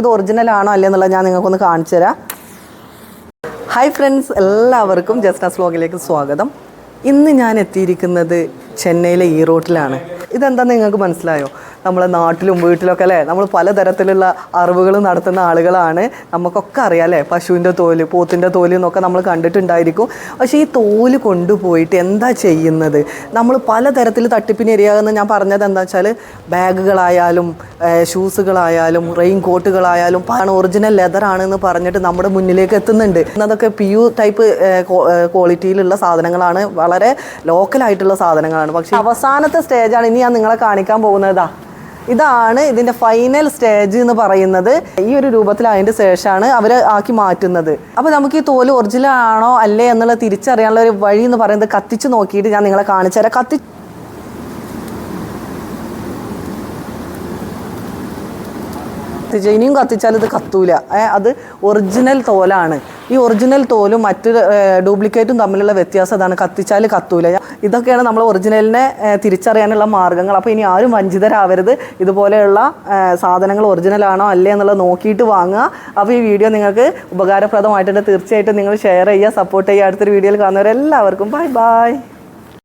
ഇത് ഒറിജിനൽ ആണോ അല്ലേ എന്നുള്ളത് ഞാൻ നിങ്ങൾക്കൊന്ന് കാണിച്ചു തരാം. ഹായ് ഫ്രണ്ട്സ് എല്ലാവർക്കും ജസ്റ്റാസ് വ്ലോഗിലേക്ക് സ്വാഗതം. ഇന്ന് ഞാൻ എത്തിയിരിക്കുന്നത് ചെന്നൈയിലെ ഈ റോട്ടിലാണ് ഇതെന്താ നിങ്ങൾക്ക് മനസ്സിലായോ? നമ്മളെ നാട്ടിലും വീട്ടിലൊക്കെ അല്ലേ? നമ്മൾ പലതരത്തിലുള്ള അറിവുകൾ നടത്തുന്ന ആളുകളാണ്. നമുക്കൊക്കെ അറിയാം അല്ലേ? പശുവിന്റെ തോൽ പോത്തിന്റെ തോൽ എന്നൊക്കെ നമ്മൾ കണ്ടിട്ടുണ്ടായിരിക്കും. പക്ഷേ ഈ തോൽ കൊണ്ടുപോയിട്ട് എന്താ ചെയ്യുന്നത്? നമ്മൾ പലതരത്തിൽ തട്ടിപ്പിന് ഇരയാകുന്ന ഞാൻ പറഞ്ഞത് എന്താ വെച്ചാൽ ബാഗുകളായാലും ഷൂസുകളായാലും റെയിൻ കോട്ടുകളായാലും ആണ് ഒറിജിനൽ ലെതറാണെന്ന് പറഞ്ഞിട്ട് നമ്മുടെ മുന്നിലേക്ക് എത്തുന്നുണ്ട്. അതൊക്കെ പി യു ടൈപ്പ് ക്വാളിറ്റിയിലുള്ള സാധനങ്ങളാണ്. വളരെ ലോക്കലായിട്ടുള്ള സാധനങ്ങളാണ്. പക്ഷേ അവസാനത്തെ സ്റ്റേജാണ് ഇനി ഞാൻ നിങ്ങളെ കാണിക്കാൻ പോകുന്നതാ. ഇതാണ് ഇതിന്റെ ഫൈനൽ സ്റ്റേജ് എന്ന് പറയുന്നത്. ഈ ഒരു രൂപത്തിൽ അതിന്റെ ശേഷമാണ് അവർ ആക്കി മാറ്റുന്നത്. അപ്പോൾ നമുക്ക് ഈ തോൽ ഒറിജിനൽ ആണോ അല്ലേ എന്നുള്ള തിരിച്ചറിയാനുള്ള ഒരു വഴി എന്ന് പറയുന്നത് കത്തിച്ച് നോക്കിയിട്ട് ഞാൻ നിങ്ങളെ കാണിച്ചു തരാം. കത്തി കത്തിച്ച് ഇനിയും കത്തിച്ചാൽ ഇത് കത്തൂല. അത് ഒറിജിനൽ തോലാണ്. ഈ ഒറിജിനൽ തോലും മറ്റു ഡ്യൂപ്ലിക്കേറ്റും തമ്മിലുള്ള വ്യത്യാസം അതാണ്. കത്തിച്ചാൽ കത്തൂല. ഇതൊക്കെയാണ് നമ്മൾ ഒറിജിനലിനെ തിരിച്ചറിയാനുള്ള മാർഗങ്ങൾ അപ്പോൾ ഇനി ആരും വഞ്ചിതരാവരുത്. ഇതുപോലെയുള്ള സാധനങ്ങൾ ഒറിജിനൽ ആണോ അല്ലേ എന്നുള്ളത് നോക്കിയിട്ട് വാങ്ങുക. അപ്പോൾ ഈ വീഡിയോ നിങ്ങൾക്ക് ഉപകാരപ്രദമായിട്ടുണ്ട്. തീർച്ചയായിട്ടും നിങ്ങൾ ഷെയർ ചെയ്യുക സപ്പോർട്ട് ചെയ്യുക. അടുത്തൊരു വീഡിയോയിൽ കാണുന്നവരെല്ലാവർക്കും ബൈ ബൈ